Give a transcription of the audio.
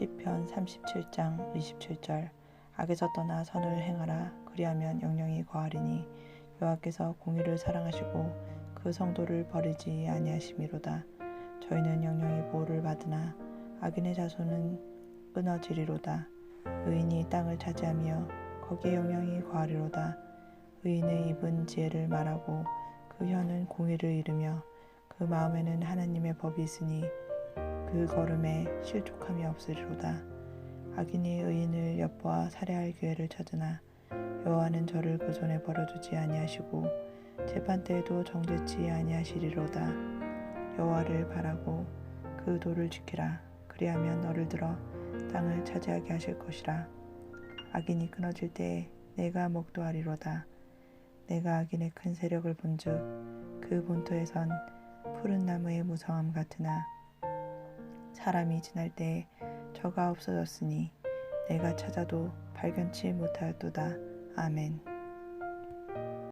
시편 37장 27절. 악에서 떠나 선을 행하라. 그리하면 영영이 거하리니 여호와께서 공의를 사랑하시고 그 성도를 버리지 아니하심이로다. 저희는 영영이 보호를 받으나 악인의 자손은 끊어지리로다. 의인이 땅을 차지하며 거기에 영영이 거하리로다. 의인의 입은 지혜를 말하고 그 혀는 공의를 이르며 그 마음에는 하나님의 법이 있으니 그 걸음에 실족함이 없으리로다. 악인이 의인을 엿보아 살해할 기회를 찾으나 여호와는 저를 그 손에 버려두지 아니하시고 재판 때에도 정죄치 아니하시리로다. 여호와를 바라고 그 도를 지키라. 그리하면 너를 들어 땅을 차지하게 하실 것이라. 악인이 끊어질 때에 내가 목도하리로다. 내가 악인의 큰 세력을 본즉 그 본토에선 푸른 나무의 무성함 같으나 사람이 지날 때에 저가 없어졌으니 내가 찾아도 발견치 못하였도다. 아멘.